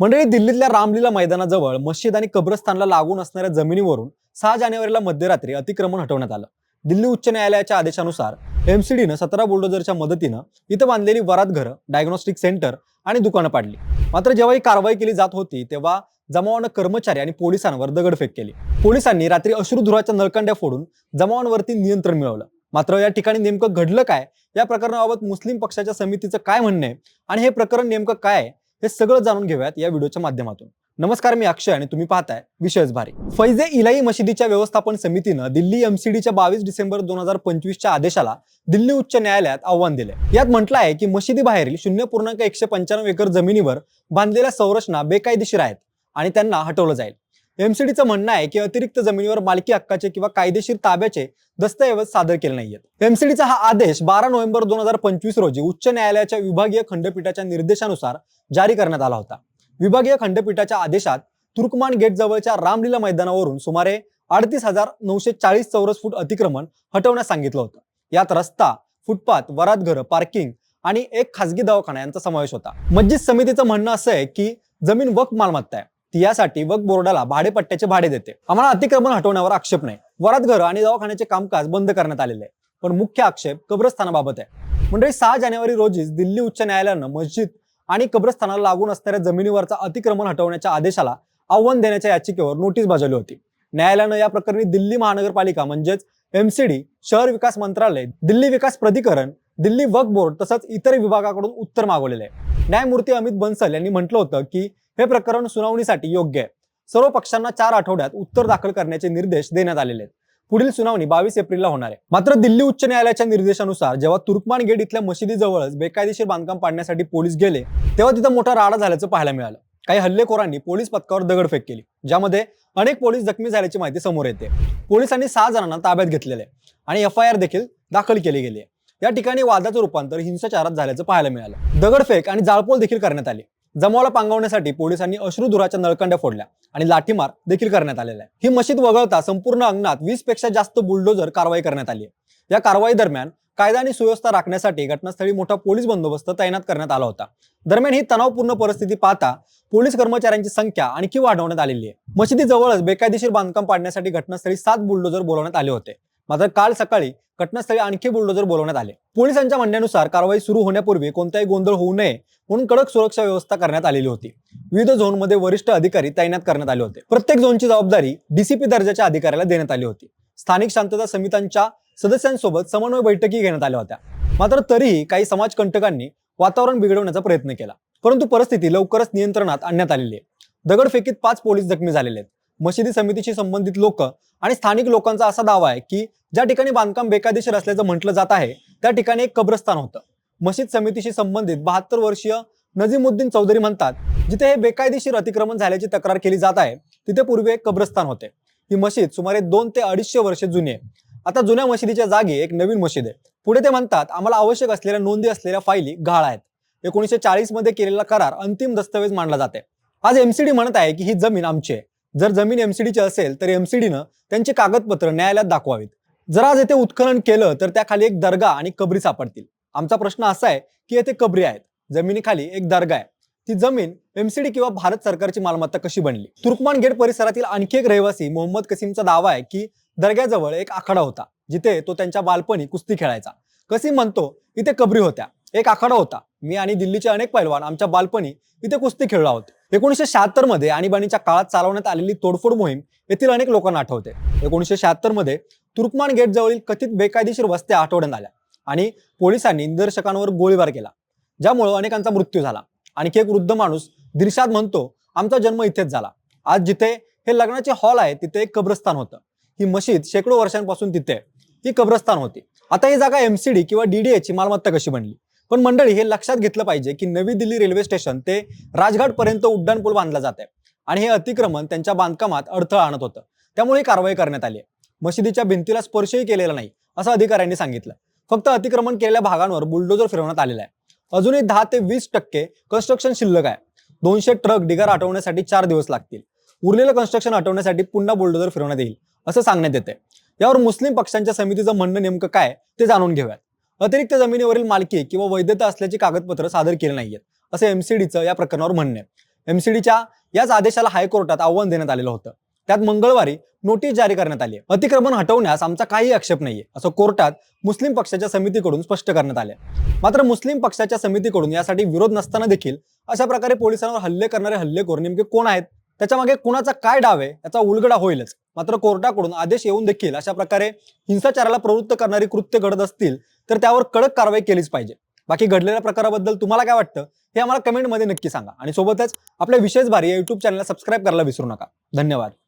मंडळी दिल्लीतल्या रामलीला मैदानाजवळ मस्जिद आणि कब्रस्तानला लागून असणाऱ्या जमिनीवरून सहा जानेवारीला मध्यरात्री अतिक्रमण हटवण्यात आलं. दिल्ली उच्च न्यायालयाच्या आदेशानुसार एमसीडीनं सतरा बुलडोजरच्या मदतीनं इथं बांधलेली वरात घरं डायग्नोस्टिक सेंटर आणि दुकानं पाडली. मात्र जेव्हा ही कारवाई केली जात होती तेव्हा जमावानं कर्मचारी आणि पोलिसांवर दगडफेक केली. पोलिसांनी रात्री अश्रुधुराच्या नळकांड्या फोडून जमावांवरती नियंत्रण मिळवलं. मात्र या ठिकाणी नेमकं घडलं काय? या प्रकरणाबाबत मुस्लिम पक्षाच्या समितीचं काय म्हणणं आहे? आणि हे प्रकरण नेमकं काय आहे? हे सगळं जाणून घेऊयात या व्हिडिओच्या माध्यमातून. नमस्कार मी अक्षय आणि तुम्ही पाहताय विशेष भारी. फैजे इलाई मशिदीच्या व्यवस्थापन समितीनं दिल्ली एमसीडीच्या बावीस डिसेंबर दोन हजार पंचवीसच्या आदेशाला दिल्ली उच्च न्यायालयात आव्हान दिले. यात म्हटलं आहे की मशिदी बाहेरील शून्य पूर्णांक एकशे पंच्याण्णव एकर जमिनीवर बांधलेल्या संरचना बेकायदेशीर आहेत आणि त्यांना हटवलं जाईल. एमसीडीचं म्हणणं आहे की अतिरिक्त जमिनीवर मालकी हक्काचे किंवा कायदेशीर ताब्याचे दस्तऐवज सादर केले नाहीयेत. एमसीडीचा हा आदेश बारा नोव्हेंबर दोन हजार पंचवीस रोजी उच्च न्यायालयाच्या विभागीय खंडपीठाच्या निर्देशानुसार जारी करण्यात आला होता. विभागीय खंडपीठाच्या आदेशात तुर्कमान गेट जवळच्या रामलीला मैदानावरून सुमारे अडतीस हजार नऊशे चाळीस चौरस फूट अतिक्रमण हटवण्यास सांगितलं होतं. यात रस्ता फुटपाथ वरात घरं पार्किंग आणि एक खासगी दवाखाना यांचा समावेश होता. मस्जिद समितीचं म्हणणं असं आहे की जमीन वक मालमत्ता आहे. ती यासाठी वक बोर्डाला भाडेपट्ट्याचे भाडे देते. आम्हाला अतिक्रमण हटवण्यावर आक्षेप नाही. वरात घरं आणि दवाखान्याचे कामकाज बंद करण्यात आलेले आहे. पण मुख्य आक्षेप कब्रस्थानाबाबत आहे. मंडळी सहा जानेवारी रोजीच दिल्ली उच्च न्यायालयानं मस्जिद आणि कब्रस्थानाला लागून असणाऱ्या जमिनीवरचा अतिक्रमण हटवण्याच्या आदेशाला आव्हान देण्याच्या याचिकेवर नोटीस बजावली होती. न्यायालयानं या प्रकरणी दिल्ली महानगरपालिका म्हणजेच एमसीडी शहर विकास मंत्रालय दिल्ली विकास प्राधिकरण दिल्ली वक बोर्ड तसंच इतर विभागाकडून उत्तर मागवलेले आहे. न्यायमूर्ती अमित बन्सल यांनी म्हटलं होतं की हे प्रकरण सुनावणीसाठी योग्य आहे. सर्व पक्षांना चार आठवड्यात उत्तर दाखल करण्याचे निर्देश देण्यात आलेले आहेत. पुढील सुनावणी बावीस एप्रिलला होणार आहे. मात्र दिल्ली उच्च न्यायालयाच्या निर्देशानुसार जेव्हा तुर्कमान गेट इथल्या मशिदीजवळच बेकायदेशीर बांधकाम पाडण्यासाठी पोलीस गेले तेव्हा तिथं मोठा राडा झाल्याचं पाहायला मिळालं. काही हल्लेखोरांनी पोलीस पथकावर दगडफेक केली ज्यामध्ये अनेक पोलीस जखमी झाल्याची माहिती समोर येते. पोलिसांनी सहा जणांना ताब्यात घेतलेले आहे आणि एफ आय आर देखील दाखल केली गेली आहे. या ठिकाणी वादाचं रूपांतर हिंसाचारात झाल्याचं पाहायला मिळालं. दगडफेक आणि जाळपोल देखील करण्यात आली. जमावाला पांगवण्यासाठी पोलिसांनी अश्रुधुराच्या नळकंड्या फोडल्या आणि लाठीमार देखील करण्यात आलेला आहे. ही मशीद वगळता संपूर्ण अंगणात वीसपेक्षा जास्त बुलडोजर कारवाई करण्यात आली आहे. या कारवाई दरम्यान कायदा आणि सुव्यवस्था राखण्यासाठी घटनास्थळी मोठा पोलीस बंदोबस्त तैनात करण्यात आला होता. दरम्यान ही तणावपूर्ण परिस्थिती पाहता पोलीस कर्मचाऱ्यांची संख्या आणखी वाढवण्यात आलेली आहे. मशिदीजवळच बेकायदेशीर बांधकाम पाडण्यासाठी घटनास्थळी सात बुलडोजर बोलवण्यात आले होते. मात्र काल सकाळी घटनास्थळी आणखी बुलडोजर बोलवण्यात आले. पोलिसांच्या म्हणण्यानुसार कारवाई सुरू होण्यापूर्वी कोणताही गोंधळ होऊ नये म्हणून कडक सुरक्षा व्यवस्था करण्यात आलेली होती. विविध झोनमध्ये वरिष्ठ अधिकारी तैनात करण्यात आले होते. प्रत्येक झोनची जबाबदारी डीसीपी दर्जाच्या अधिकाऱ्याला देण्यात आली होती. स्थानिक शांतता समित्यांच्या सदस्यांसोबत समन्वय बैठकी घेण्यात आल्या होत्या. मात्र तरीही काही समाजकंटकांनी वातावरण बिघडवण्याचा प्रयत्न केला. परंतु परिस्थिती लवकरच नियंत्रणात आणण्यात आलेली आहे. दगडफेकीत पाच पोलीस जखमी झालेले आहेत. मशिदी समितीशी संबंधित लोक आणि स्थानिक लोकांचा असा दावा आहे की ज्या ठिकाणी बांधकाम बेकायदेशीर असल्याचं म्हटलं जात आहे त्या ठिकाणी एक कब्रस्तान होतं. मशीद समितीशी संबंधित बहात्तर वर्षीय नजीमुद्दीन चौधरी म्हणतात जिथे हे बेकायदेशीर अतिक्रमण झाल्याची तक्रार केली जात आहे तिथे पूर्वी एक कब्रस्तान होते. ही मशीद सुमारे दोन ते अडीचशे वर्षे जुनी आहे. आता जुन्या मशिदीच्या जागी एक नवीन मशीद आहे. पुढे ते म्हणतात आम्हाला आवश्यक असलेल्या नोंदी असलेल्या फायली गाळ आहेत. एकोणीसशे चाळीसमध्ये केलेला करार अंतिम दस्तऐवज मानला जाते. आज एमसीडी म्हणत आहे की ही जमीन आमची आहे. जर जमीन एमसीडीची असेल तर एमसीडीनं त्यांची कागदपत्र न्यायालयात दाखवावीत. जर आज येथे उत्खनन केलं तर त्याखाली एक दर्गा आणि कबरी सापडतील. आमचा प्रश्न असा आहे की येथे कबरी आहेत. जमिनीखाली एक दर्गा आहे. ती जमीन एमसीडी किंवा भारत सरकारची मालमत्ता कशी बनली? तुर्कमान गेट परिसरातील आणखी एक रहिवासी मोहम्मद कसीमचा दावा आहे की दर्ग्याजवळ एक आखाडा होता जिथे तो त्यांच्या बालपणी कुस्ती खेळायचा. कसीम म्हणतो इथे कबरी होत्या. एक आखाडा होता. मी आणि दिल्लीचे अनेक पैलवान आमच्या बालपणी इथे कुस्ती खेळलो होता एकोणीसशे शहात्तरमध्ये आणीबाणीच्या काळात चालवण्यात आलेली तोडफोड मोहीम येथील अनेक लोकांना आठवते. एकोणीसशे शहात्तरमध्ये तुर्कमान गेट जवळील कथित बेकायदेशीर वस्त्या आठवड्यात आल्या आणि पोलिसांनी निदर्शकांवर गोळीबार केला ज्यामुळे अनेकांचा मृत्यू झाला. आणखी एक वृद्ध माणूस दिरशाद म्हणतो आमचा जन्म इथेच झाला. आज जिथे हे लग्नाचे हॉल आहे तिथे एक कब्रस्तान होतं. ही मशीद शेकडो वर्षांपासून तिथे ही कब्रस्तान होती. आता ही जागा एमसीडी किंवा डीडीएची मालमत्ता कशी बनली? पण मंडळी हे लक्षात घेतलं पाहिजे की नवी दिल्ली रेल्वे स्टेशन ते राजघाटपर्यंत उड्डाणपूल बांधला जात आहे आणि हे अतिक्रमण त्यांच्या बांधकामात अडथळा आणत होतं. त्यामुळे ही कारवाई करण्यात आली आहे. मशिदीच्या भिंतीला स्पर्शही केलेला नाही असं अधिकाऱ्यांनी सांगितलं. फक्त अतिक्रमण केलेल्या भागांवर बुलडोजर फिरवण्यात आलेला आहे. अजूनही दहा ते वीस टक्के कन्स्ट्रक्शन शिल्लक आहे. दोनशे ट्रक डिगार हटवण्यासाठी चार दिवस लागतील. उरलेलं कन्स्ट्रक्शन हटवण्यासाठी पुन्हा बुलडोजर फिरवण्यात येईल असं सांगण्यात येते यावर मुस्लिम पक्षांच्या समितीचं म्हणणं नेमकं काय ते जाणून घेऊयात. अतिरिक्त जमिनीवरील मालकी किंवा वैधता असल्याची कागदपत्र सादर केली नाहीयेत असं एमसीडीचं या प्रकरणावर म्हणणं आहे. एमसीडीच्या याच आदेशाला हायकोर्टात आव्हान देण्यात आलेलं होतं. त्यात मंगळवारी नोटीस जारी करण्यात आली आहे. अतिक्रमण हटवण्यास आमचा काही आक्षेप नाहीये असं कोर्टात मुस्लिम पक्षाच्या समितीकडून स्पष्ट करण्यात आले मात्र मुस्लिम पक्षाच्या समितीकडून यासाठी विरोध नसताना देखील अशा प्रकारे पोलिसांवर हल्ले करणारे हल्लेखोर नेमके कोण आहेत? त्याच्यामागे कुणाचा काय डाव आहे याचा उलगडा होईलच. मात्र कोर्टाकडून आदेश येऊन देखील अशा प्रकारे हिंसाचाराला प्रवृत्त करणारी कृत्य घडत असतील तर त्यावर कडक कारवाई केलीच पाहिजे. बाकी घडलेल्या प्रकाराबद्दल तुम्हाला काय वाटतं हे आम्हाला कमेंटमध्ये नक्की सांगा. आणि सोबतच आपल्या विशेष भारी या युट्यूब चॅनलला सबस्क्राईब करायला विसरू नका. धन्यवाद.